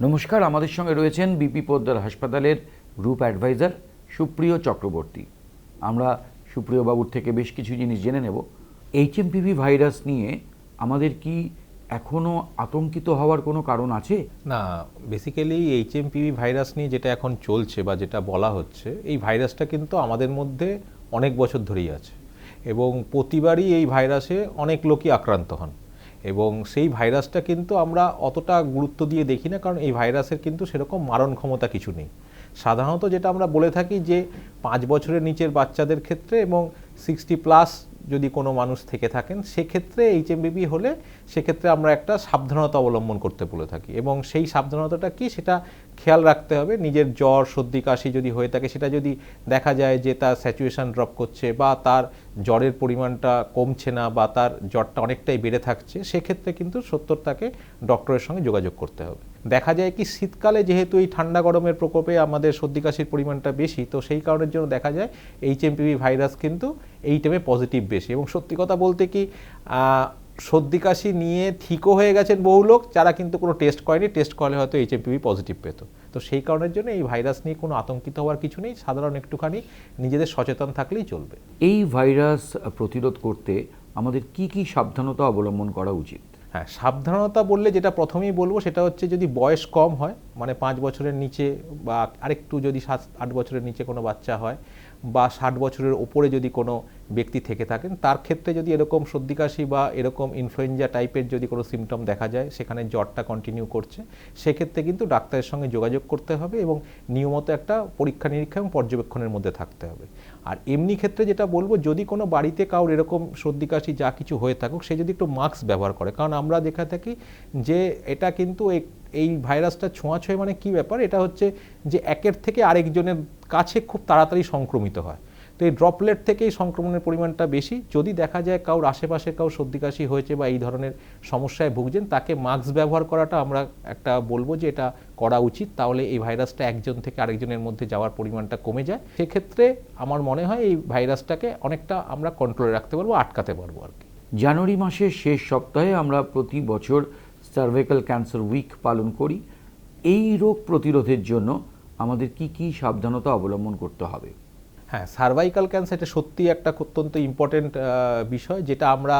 নমস্কার, আমাদের সঙ্গে রয়েছেন বিপি পোদ্দার হাসপাতালের গ্রুপ অ্যাডভাইজার সুপ্রিয় চক্রবর্তী। আমরা সুপ্রিয় বাবুর থেকে বেশ কিছু জিনিস জেনে নেব। এইচএমপিভি ভাইরাস নিয়ে আমাদের কি এখনও আতঙ্কিত হওয়ার কোনো কারণ আছে? না বেসিক্যালি এইচএমপিভি ভাইরাস নিয়ে যেটা এখন চলছে বা যেটা বলা হচ্ছে, এই ভাইরাসটা কিন্তু আমাদের মধ্যে অনেক বছর ধরেই আছে এবং প্রতিবারই এই ভাইরাসে অনেক লোকই আক্রান্ত হন। এবং সেই ভাইরাসটা কিন্তু আমরা অতটা গুরুত্ব দিয়ে দেখি না, কারণ এই ভাইরাসের কিন্তু সেরকম মারণ ক্ষমতা কিছু নেই। সাধারণত যেটা আমরা বলে থাকি যে, পাঁচ বছরের নিচের বাচ্চাদের ক্ষেত্রে এবং সিক্সটি প্লাস যদি কোনো মানুষ থেকে থাকেন, সেক্ষেত্রে এইচএমবিবি হলে সেক্ষেত্রে আমরা একটা সাবধানতা অবলম্বন করতে বলে থাকি। এবং সেই সাবধানতাটা কি? সেটা খেয়াল রাখতে হবে। নিজের জ্বর, সর্দি, কাশি যদি হয়ে থাকে, সেটা যদি দেখা যায় যে তার স্যাচুয়েশন ড্রপ করছে বা তার জ্বরের পরিমাণটা কমছে না বা তার জ্বরটা অনেকটাই বেড়ে থাকছে, সেক্ষেত্রে কিন্তু সত্তর তাকে ডক্টরের সঙ্গে যোগাযোগ করতে হবে। দেখা যায় কি, শীতকালে যেহেতু এই ঠান্ডা গরমের প্রকোপে আমাদের সর্দি, কাশির পরিমাণটা বেশি, তো সেই কারণের জন্য দেখা যায় এইচ এইচএমপিভি ভাইরাস কিন্তু এই টাইমে পজিটিভ বেশি। এবং সত্যি কথা বলতে কি সর্দি কাশি নিয়ে ঠিকও হয়ে গেছেন বহু লোক যারা কিন্তু কোনো টেস্ট করেনি। টেস্ট করলে হয়তো এইচএমপিভি পজিটিভ পেত। তো সেই কারণের জন্য এই ভাইরাস নিয়ে কোনো আতঙ্কিত হওয়ার কিছু নেই। সাধারণ একটুখানি নিজেদের সচেতন থাকলেই চলবে। এই ভাইরাস প্রতিরোধ করতে আমাদের কি কি সাবধানতা অবলম্বন করা উচিত? হ্যাঁ সাবধানতা বললে যেটা প্রথমেই বলব সেটা হচ্ছে যদি বয়স কম হয় মানে পাঁচ বছরের নিচে বা আরেকটু যদি সাত আট বছরের নিচে কোনো বাচ্চা হয় বা ষাট বছরের ওপরে যদি কোনো ব্যক্তি থেকে থাকেন, তার ক্ষেত্রে যদি এরকম সর্দি কাশি বা এরকম ইনফ্লুয়েঞ্জা টাইপের যদি কোনো সিমটম দেখা যায়, সেখানে জ্বরটা কন্টিনিউ করছে, সেক্ষেত্রে কিন্তু ডাক্তারের সঙ্গে যোগাযোগ করতে হবে এবং নিয়মিত একটা পরীক্ষা নিরীক্ষা এবং পর্যবেক্ষণের মধ্যে থাকতে হবে। আর এমনি ক্ষেত্রে যেটা বলব, যদি কোনো বাড়িতে কারোর এরকম সর্দি কাশি যা কিছু হয়ে থাকুক, সে যদি একটু মাস্ক ব্যবহার করে, কারণ আমরা দেখা থাকি যে এটা কিন্তু এই- ভাইরাসটা ছোঁয়াছয় মানে কি ব্যাপার? এটা হচ্ছে যে একের থেকে আরেকজনের কাছে খুব তাড়াতাড়ি সংক্রমিত হয়। তো এই ড্রপলেট থেকেই সংক্রমণের পরিমাণটা বেশি। যদি দেখা যায় কারোর আশেপাশে কারোর সর্দি কাশি হয়েছে বা এই ধরনের সমস্যায় ভুগছেন, তাকে মাস্ক ব্যবহার করাটা আমরা একটা বলব যে এটা করা উচিত। তাহলে এই ভাইরাসটা একজন থেকে আরেকজনের মধ্যে যাওয়ার পরিমাণটা কমে যায়। সেক্ষেত্রে আমার মনে হয় এই ভাইরাসটাকে অনেকটা আমরা কন্ট্রোলে রাখতে পারব, আটকাতে পারব আর কি। জানুয়ারি মাসের শেষ সপ্তাহে আমরা প্রতি বছর সার্ভাইকাল ক্যান্সার উইক পালন করি। এই রোগ প্রতিরোধের জন্য আমাদের কি কি সাবধানতা অবলম্বন করতে হবে? হ্যাঁ সার্ভাইকাল ক্যান্সার এটা সত্যি একটা অত্যন্ত ইম্পর্টেন্ট বিষয় যেটা আমরা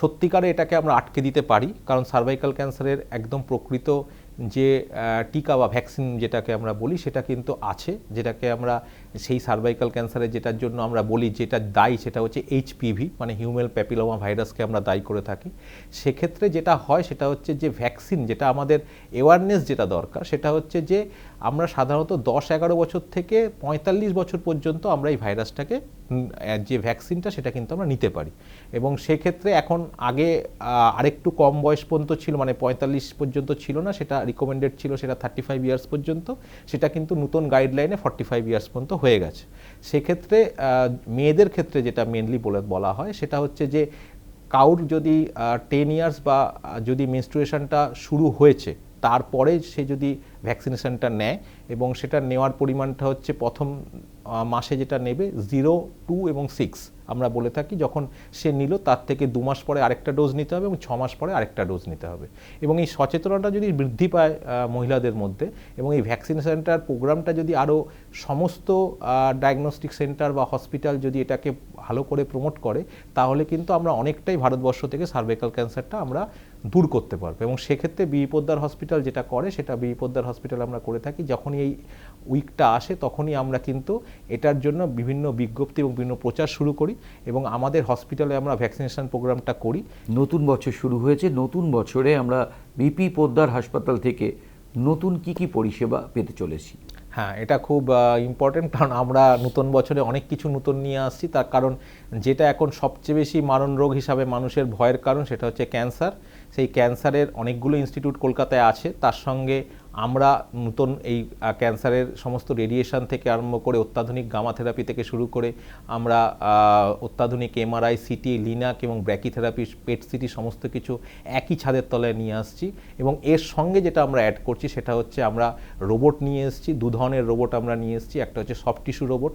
সত্যিকারে এটাকে আমরা আটকে দিতে পারি। কারণ সার্ভাইকাল ক্যান্সারের একদম প্রকৃত যে টিকা বা ভ্যাকসিন যেটাকে আমরা বলি, সেটা কিন্তু আছে। যেটাকে আমরা, সেই সার্ভাইকাল ক্যান্সারের যেটার জন্য আমরা বলি, যেটা দায়ী, সেটা হচ্ছে এইচপিভি মানে হিউম্যান প্যাপিলোমা ভাইরাসকে আমরা দায়ী করে থাকি। সেক্ষেত্রে যেটা হয়, সেটা হচ্ছে যে, ভ্যাকসিন, যেটা আমাদের অ্যাওয়ারনেস যেটা দরকার, সেটা হচ্ছে যে, আমরা সাধারণত দশ এগারো বছর থেকে পঁয়তাল্লিশ বছর পর্যন্ত আমরা এই ভাইরাসটাকে যে ভ্যাকসিনটা, সেটা কিন্তু আমরা নিতে পারি। এবং সেক্ষেত্রে এখন আগে আরেকটু কম বয়স পর্যন্ত ছিল মানে পঁয়তাল্লিশ পর্যন্ত ছিল না, সেটা রিকমেন্ডেড ছিল সেটা থার্টি ফাইভ ইয়ার্স পর্যন্ত, সেটা কিন্তু নতুন গাইডলাইনে ফর্টি ফাইভ ইয়ার্স পর্যন্ত হয়ে গেছে। সেক্ষেত্রে মেয়েদের ক্ষেত্রে যেটা মেনলি বলে, বলা হয়, সেটা হচ্ছে যে, কাউর যদি টেন ইয়ার্স বা যদি মেনস্ট্রুয়েশনটা শুরু হয়েছে, তারপরে সে যদি ভ্যাকসিনেশনটা নেয় এবং সেটা নেওয়ার পরিমাণটা হচ্ছে প্রথম মাসে যেটা নেবে জিরো টু এবং সিক্স আমরা বলে থাকি, যখন সে নিল, তার থেকে দু মাস পরে আরেকটা ডোজ নিতে হবে এবং ছ মাস পরে আরেকটা ডোজ নিতে হবে। এবং এই সচেতনতা যদি বৃদ্ধি পায় মহিলাদের মধ্যে এবং এই ভ্যাকসিন সেন্টার প্রোগ্রামটা যদি আরও সমস্ত ডায়াগনস্টিক সেন্টার বা হসপিটাল যদি এটাকে ভালো করে প্রমোট করে, তাহলে কিন্তু আমরা অনেকটাই ভারতবর্ষ থেকে সার্ভাইকাল ক্যান্সারটা আমরা দূর করতে পারবে। এবং সেক্ষেত্রে বি পোদ্দার হসপিটাল যেটা করে সেটা বি পোদ্দার হসপিটাল আমরা করে থাকি। যখনই এই উইকটা আসে তখনই আমরা কিন্তু এটার জন্য বিভিন্ন বিজ্ঞপ্তি এবং বিভিন্ন প্রচার শুরু করি এবং আমাদের হসপিটালে আমরা ভ্যাকসিনেশন প্রোগ্রামটা করি। নতুন বছর শুরু হয়েছে। নতুন বছরে আমরা বিপি পোদ্দার হাসপাতাল থেকে নতুন কি কি পরিষেবা পেতে চলেছি? হ্যাঁ এটা খুব ইম্পর্টেন্ট কারণ আমরা নতুন বছরে অনেক কিছু নতুন নিয়ে আসছি। তার কারণ যেটা এখন সবচেয়ে বেশি মারণ রোগ হিসাবে মানুষের ভয়ের কারণ সেটা হচ্ছে ক্যান্সার। সেই ক্যান্সারের অনেকগুলো ইনস্টিটিউট কলকাতায় আছে। তার সঙ্গে আমরা নতুন এই ক্যান্সারের সমস্ত রেডিয়েশন থেকে আরম্ভ করে অত্যাধুনিক গামা থেরাপি থেকে শুরু করে আমরা অত্যাধুনিক এমআরআই সিটি লিনাক এবং ব্র্যাকিথেরাপি পেট সিটি সমস্ত কিছু একই ছাদের তলায় নিয়ে আসছি এবং এর সঙ্গে যেটা আমরা অ্যাড করছি সেটা হচ্ছে আমরা রোবট নিয়ে এসেছি, দু ধরনের রোবট আমরা নিয়ে এসেছি, একটা হচ্ছে সফট টিস্যু রোবট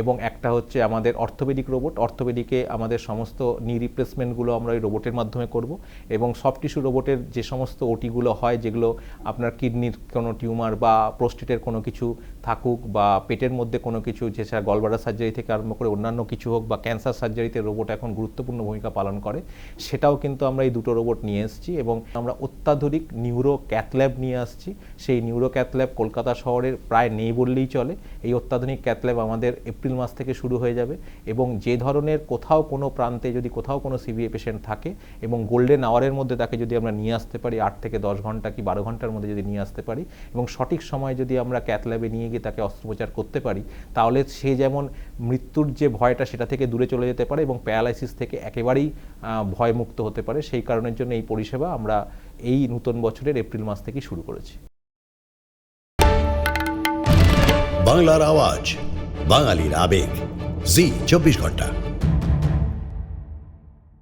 এবং একটা হচ্ছে আমাদের অর্থোপেডিক রোবট অর্থোপেডিকে আমাদের সমস্ত নি রিপ্লেসমেন্টগুলো আমরা ওই রোবটের মাধ্যমে করব এবং সফট টিস্যু রোবটের যে সমস্ত ওটিগুলো হয়, যেগুলো আপনার কিডনির কোনো টিউমার বা প্রোস্টেটের কোনো কিছু থাকুক বা পেটের মধ্যে কোনো কিছু, যে সেটা গলবাডার সার্জারি থেকে আরম্ভ করে অন্যান্য কিছু হোক বা ক্যান্সার সার্জারিতে রোবট এখন গুরুত্বপূর্ণ ভূমিকা পালন করে, সেটাও কিন্তু আমরা এই দুটো রোবট নিয়ে এসেছি এবং আমরা অত্যাধুনিক নিউরো ক্যাথল্যাব নিয়ে আসছি। সেই নিউরো ক্যাথল্যাব কলকাতা শহরের প্রায় নেই বললেই চলে। এই অত্যাধুনিক ক্যাথল্যাব আমাদের এপ্রিল মাস থেকে শুরু হয়ে যাবে এবং যে ধরনের কোথাও কোনো প্রান্তে যদি কোথাও কোনো সিবিএ পেশেন্ট থাকে এবং গোল্ডেন আওয়ারের মধ্যে তাকে যদি আমরা নিয়ে আসতে পারি, আট থেকে দশ ঘণ্টা কি বারো ঘণ্টার মধ্যে যদি নিয়ে আসতে পারি এবং সঠিক সময় যদি আমরা ক্যাথল্যাবে নিয়ে গিয়ে তাকে অস্ত্রোপচার করতে পারি, তাহলে সে যেমন মৃত্যুর যে ভয়টা সেটা থেকে দূরে চলে যেতে পারে এবং প্যারালাইসিস থেকে একেবারেই ভয়মুক্ত হতে পারে। সেই কারণের জন্য এই পরিষেবা আমরা এই নতুন বছরের এপ্রিল মাস থেকেই শুরু করেছি। বাংলার আওয়াজ, বাঙালির আবেগ। জি, চব্বিশ ঘণ্টা।